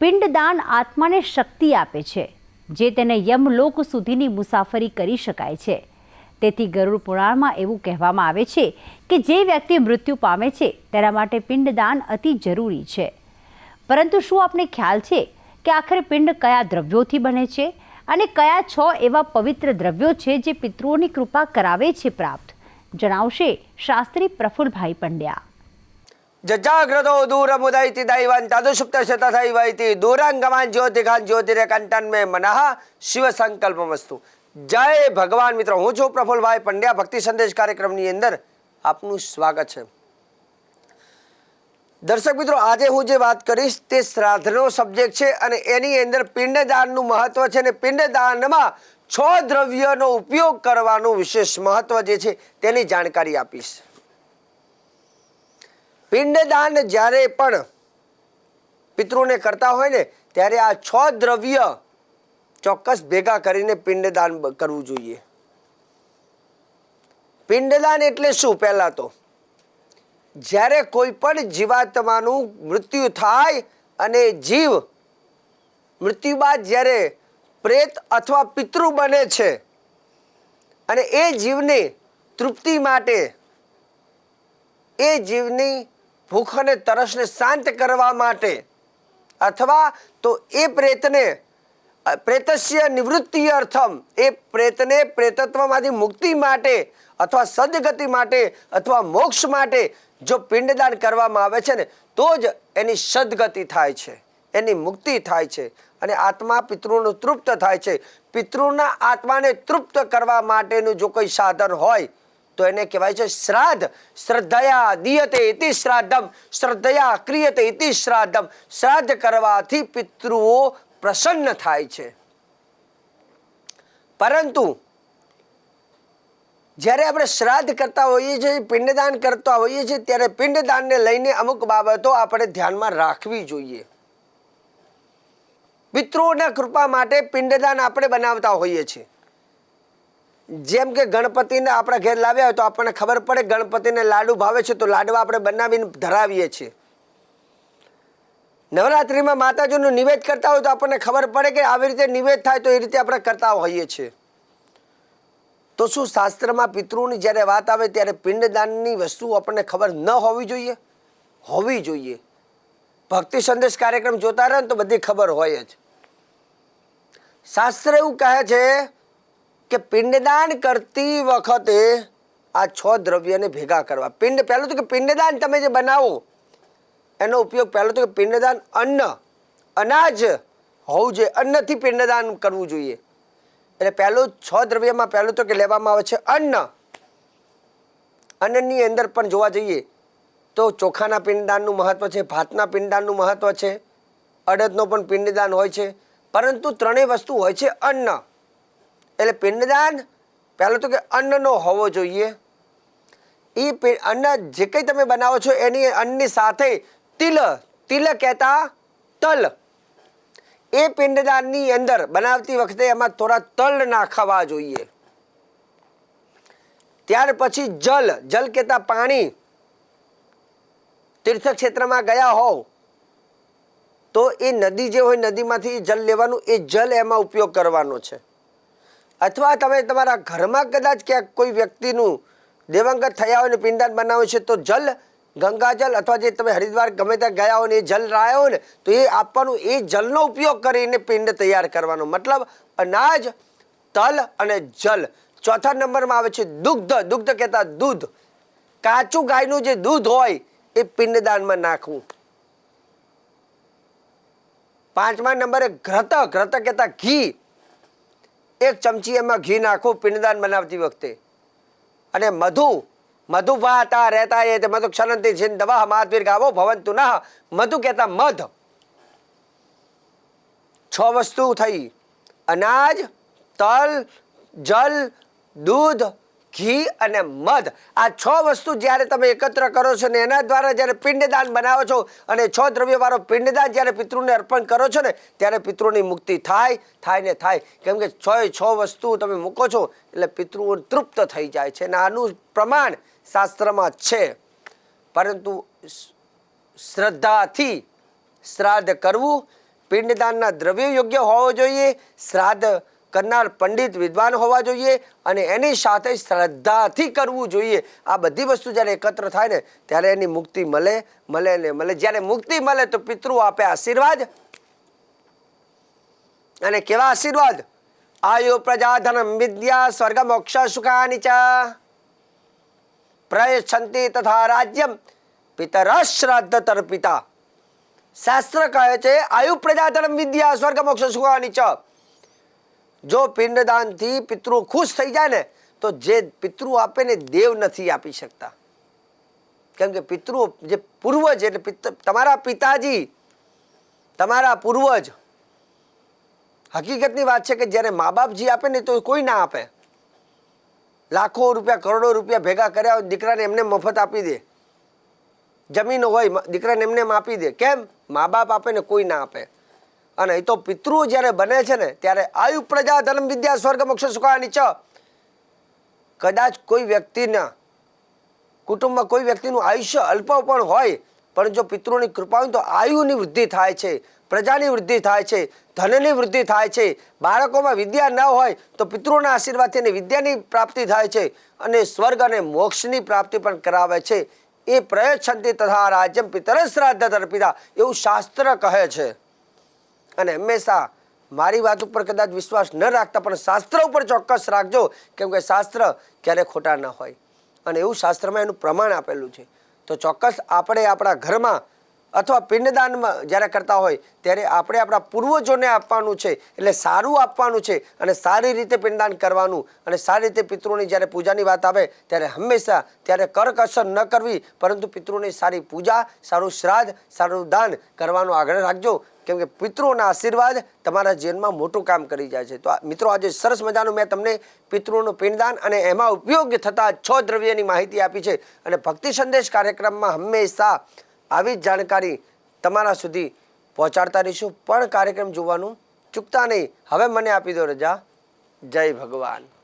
પિંડદાન આત્માને શક્તિ આપે છે, જે તેને યમલોક સુધીની મુસાફરી કરી શકાય છે. તેથી ગરુડ પુરાણમાં એવું કહેવામાં આવે છે કે જે વ્યક્તિ મૃત્યુ પામે છે, તેના માટે પિંડદાન અતિ જરૂરી છે. પરંતુ શું આપને ખ્યાલ છે કે આખરે પિંડ કયા દ્રવ્યોથી બને છે અને કયા છ એવા પવિત્ર દ્રવ્યો છે જે પિતૃઓની કૃપા કરાવે છે પ્રાપ્ત? જણાવશે શાસ્ત્રી પ્રફુલભાઈ પંડ્યા. ಜಜ್ಜಾಗ್ರದೋ ದೂರ ಮುದೈತಿ ದೈವಂತದು ಸುಪ್ತ ಶತದೈವೈತಿ ದೂರಾಂಗಮಾನ್ જ્યોતિકાન જ્યોતિરે કંટન મે મનઃ શિવ સંકલ્પમસ્તુ જય ભગવાન મિત્રો હું છું પ્રફુલભાઈ પંડ્યા ભક્તિ સંદેશ કાર્યક્રમની અંદર આપનું સ્વાગત છે દર્શક મિત્રો આજે હું જે વાત કરીશ તે શ્રાદ્ધનો સબ્જેક્ટ છે અને એની અંદર પિંડદાનનું મહત્વ છે અને પિંડદાનમાં છ દ્રવ્યનો ઉપયોગ કરવાનું વિશેષ મહત્વ જે છે તેની જાણકારી આપીશ પિંડદાન જ્યારે પણ પિતૃને કરતા હોય ને, ત્યારે આ છ દ્રવ્ય ચોક્કસ ભેગા કરીને પિંડદાન કરવું જોઈએ. પિંડદાન એટલે શું પહેલાં તો? જ્યારે કોઈ પણ જીવાત્માનું મૃત્યુ થાય અને જીવ મૃત્યુ બાદ જ્યારે પ્રેત અથવા પિતૃ બને છે અને એ જીવની તૃપ્તિ માટે, એ જીવની ભૂખ અને તરસને શાંત કરવા માટે. અથવા તો એ પ્રેતને પ્રેતસ્ય નિવૃત્તિ અર્થમ, એ પ્રેતને પ્રેતત્વમાંથી મુક્તિ માટે અથવા સદગતિ માટે અથવા મોક્ષ માટે જો પિંડદાન કરવામાં આવે છે ને, તો જ એની સદગતિ થાય છે, એની મુક્તિ થાય છે અને આત્મા પિતૃનું તૃપ્ત થાય છે. પિતૃના આત્માને તૃપ્ત કરવા માટેનું જો કોઈ સાધન હોય તો એને કહેવાય છે શ્રાદ્ધ. શ્રદ્ધયા દિયતે ઇતિ શ્રાદ્ધમ. શ્રદ્ધયા ક્રિયતે ઇતિ શ્રાદ્ધમ. શ્રાદ્ધ કરવાથી પિતૃઓ પ્રસન્ન થાય છે. પરંતુ જ્યારે આપણે શ્રાદ્ધ કરતા હોઈએ છીએ, પિંડદાન કરતા હોઈએ છીએ, ત્યારે પિંડદાનને લઈને અમુક બાબતો આપણે ધ્યાનમાં રાખવી જોઈએ. પિતૃઓના કૃપા માટે પિંડદાન આપણે બનાવતા હોઈએ છીએ. જેમ કે ગણપતિને આપણા ઘેર લાવ્યા હોય તો આપણને ખબર પડે ગણપતિને લાડુ ભાવે છે તો લાડવા આપણે બનાવીને ધરાવીએ છીએ. નવરાત્રિમાં માતાજીનું નિવેદ કરતા હોય તો આપણને ખબર પડે કે આવી રીતે નિવેદ થાય તો એ રીતે આપણે કરતા હોઈએ છીએ. તો શું શાસ્ત્રમાં પિતૃની જ્યારે વાત આવે ત્યારે પિંડદાનની વસ્તુ આપણને ખબર ન હોવી જોઈએ? હોવી જોઈએ. ભક્તિ સંદેશ કાર્યક્રમ જોતા રહે ને તો બધી ખબર હોય જ. શાસ્ત્ર એવું કહે છે કે પિંડદાન કરતી વખતે આ છ દ્રવ્યને ભેગા કરવા. પિંડ પહેલું તો કે પિંડદાન તમે જે બનાવો, એનો ઉપયોગ પહેલો તો કે પિંડદાન અન્ન, અનાજ હોવું જોઈએ. અન્નથી પિંડદાન કરવું જોઈએ. એટલે પહેલું છ દ્રવ્યમાં પહેલું તો કે લેવામાં આવે છે અન્ન. અન્નની અંદર પણ જોવા જઈએ તો ચોખાના પિંડદાનનું મહત્વ છે, ભાતના પિંડદાનનું મહત્વ છે, અડદનો પણ પિંડદાન હોય છે. પરંતુ ત્રણેય વસ્તુ હોય છે અન્ન. એટલે પિંડદાન પહેલું તો કે અન્નનો હોવો જોઈએ. એ અન્ન જે કંઈ તમે બનાવો છો એની અન્નની સાથે તિલ તિલ કહેતા તલ. એ પિંડદાનની અંદર બનાવતી વખતે એમાં થોડા તલ નાખવા જોઈએ. ત્યાર પછી જલ જલ કહેતા પાણી. તીર્થ ક્ષેત્રમાં ગયા હોવ તો એ નદી જે હોય નદીમાંથી જલ લેવાનું, એ જલ એમાં ઉપયોગ કરવાનો છે. અથવા તમે તમારા ઘરમાં કદાચ ક્યાંક કોઈ વ્યક્તિનું દેવાંગત થયા હોય ને પિંડદાન બનાવ્યું છે, તો જલ ગંગાજલ અથવા જે તમે હરિદ્વાર ગમે ત્યાં ગયા હોય ને એ જલ રહ્યા હોય ને, તો એ આપવાનું, એ જલનો ઉપયોગ કરીને પિંડ તૈયાર કરવાનો. મતલબ અનાજ, તલ અને જલ. ચોથા નંબરમાં આવે છે દુગ્ધ. દુગ્ધ કહેતા દૂધ. કાચું ગાયનું જે દૂધ હોય, એ પિંડદાનમાં નાખવું. પાંચમા નંબરે ઘ્રત. ઘ્રત કહેતા ઘી. એક ચમચી એમાં ઘી નાખું, પિંડદાન બનાવતી વખતે. અને મધુ મધુ વાતા રહેતા એ તે મધુ ક્ષણંતિ છિન દવા મહાત્વીર ગાવો ભવંતુ ના મધુ કહેતા, મધ. છ વસ્તુ થઈ. અનાજ, તલ, જલ, દૂધ ઘી અને મધ. આ છ વસ્તુ જ્યારે તમે એકત્ર કરો છો ને એના દ્વારા જ્યારે પિંડદાન બનાવો છો અને છ દ્રવ્યવાળો પિંડદાન જ્યારે પિતૃને અર્પણ કરો છો ને, ત્યારે પિતૃની મુક્તિ થાય થાય ને થાય. કેમ કે છ છ વસ્તુ તમે મૂકો છો એટલે પિતૃઓ તૃપ્ત થઈ જાય છે અને આનું પ્રમાણ શાસ્ત્રમાં છે. પરંતુ શ્રદ્ધાથી શ્રાદ્ધ કરવું, પિંડદાનના દ્રવ્ય યોગ્ય હોવો જોઈએ, શ્રાદ્ધ કરનાર પંડિત વિદ્વાન હોવા જોઈએ અને એની સાથે શ્રદ્ધાથી કરવું જોઈએ. આ બધી વસ્તુ જ્યારે એકત્ર થાય ને, ત્યારે એની મુક્તિ મળે મળે ને મળે. જ્યારે મુક્તિ મળે તો પિતૃ આપે આશીર્વાદ. અને કેવા આશીર્વાદ? આયુ પ્રજા ધન વિદ્યા સ્વર્ગ મોક્ષ સુખાની ચ. પ્રયશંતિ તથા રાજ્યમ પિતર શ્રાદ્ધ તર્પિતા. શાસ્ત્ર કહે છે, આયુ પ્રજા ધનમ વિદ્યા સ્વર્ગ મોક્ષ સુખાની ચ. જો પિંડદાનથી પિતૃ ખુશ થઈ જાય ને, તો જે પિતૃ આપે ને દેવ નથી આપી શકતા. કેમ કે પિતૃ જે પૂર્વજ એટલે તમારા પિતાજી, તમારા પૂર્વજ, હકીકતની વાત છે કે જ્યારે મા બાપજી આપે ને તો કોઈ ના આપે. લાખો રૂપિયા, કરોડો રૂપિયા ભેગા કર્યા હોય, દીકરાને એમને મફત આપી દે. જમીન હોય દીકરાને એમને એમ આપી દે. કેમ? મા બાપ આપે ને કોઈ ના આપે. અને એ તો પિતૃ જ્યારે બને છે ને, ત્યારે આયુ પ્રજા ધર્મ વિદ્યા સ્વર્ગ મોક્ષ સુખાની ચ કદાચ કોઈ વ્યક્તિના કુટુંબમાં કોઈ વ્યક્તિનું આયુષ્ય અલ્પ પણ હોય, પણ જો પિતૃની કૃપા હોય તો આયુની વૃદ્ધિ થાય છે, પ્રજાની વૃદ્ધિ થાય છે, ધનની વૃદ્ધિ થાય છે, બાળકોમાં વિદ્યા ન હોય તો પિતૃના આશીર્વાદથી એને વિદ્યાની પ્રાપ્તિ થાય છે અને સ્વર્ગ અને મોક્ષની પ્રાપ્તિ પણ કરાવે છે. એ પ્રયચ્છંતિ તથા રાજ્યમ પિતર શ્રાદ્ધ તર્પિતા એવું શાસ્ત્ર કહે છે. અને હંમેશા મારી વાત ઉપર કદાચ વિશ્વાસ ન રાખતા, પણ શાસ્ત્ર ઉપર ચોક્કસ રાખજો કેમ કે શાસ્ત્ર ક્યારે ખોટા ન હોય. અને એવું શાસ્ત્રમાં એનું પ્રમાણ આપેલું છે. તો ચોક્કસ આપણે આપણા ઘરમાં અથવા પિંડદાનમાં જ્યારે કરતા હોય, ત્યારે આપણે આપણા પૂર્વજોને આપવાનું છે, એટલે સારું આપવાનું છે અને સારી રીતે પિંડદાન કરવાનું અને સારી રીતે પિતૃની જ્યારે પૂજાની વાત આવે, ત્યારે હંમેશા ત્યારે કરકસર ન કરવી, પરંતુ પિતૃની સારી પૂજા, સારું શ્રાદ્ધ, સારું દાન કરવાનો આગ્રહ રાખજો. કેમ કે પિતૃઓના આશીર્વાદ તમારા જીવનમાં મોટું કામ કરી જાય છે. તો મિત્રો, આજે સરસ મજાનું મેં તમને પિતૃનું પિંડદાન અને એમાં ઉપયોગ થતા છ દ્રવ્યની માહિતી આપી છે. અને ભક્તિ સંદેશ કાર્યક્રમમાં હંમેશા આવી જ જાણકારી તમારા સુધી પહોંચાડતા રહીશું. પણ કાર્યક્રમ જોવાનું ચૂકતા નહીં. હવે મને આપી દો રજા. જય ભગવાન.